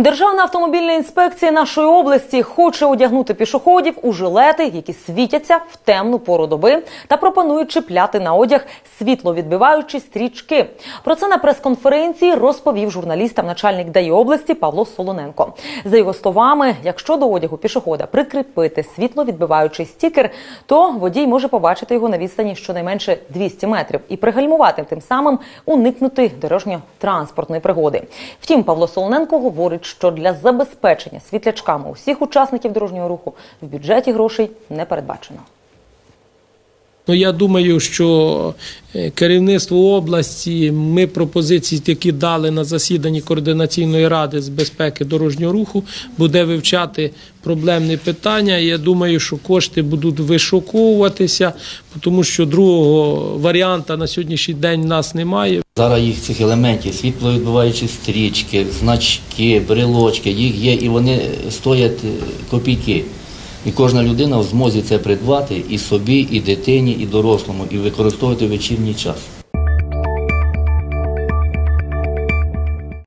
Державна автомобільна інспекція нашої області хоче одягнути пішоходів у жилети, які світяться в темну пору доби, та пропонує чіпляти на одяг світловідбиваючі стрічки. Про це на прес-конференції розповів журналістам начальник ДАІ області Павло Солоненко. За його словами, якщо до одягу пішохода прикріпити світловідбиваючий стікер, то водій може побачити його на відстані щонайменше 200 метрів і пригальмувати, тим самим уникнути дорожньо-транспортної пригоди. Втім, Павло Солоненко говорить, що для забезпечення світлячками усіх учасників дорожнього руху в бюджеті грошей не передбачено. Ну, я думаю, що е, керівництво області ми пропозиції, які дали на засіданні координаційної ради з безпеки дорожнього руху, буде вивчати проблемні питання. Я думаю, що кошти будуть вишуковуватися, тому що другого варіанта на сьогоднішній день в нас немає. Зараз їх цих елементів, світловідбиваючі стрічки, значки, брелочки, їх є і вони стоять е, копійки. І кожна людина в змозі це придбати і собі, і дитині, і дорослому, і використовувати вечірній час.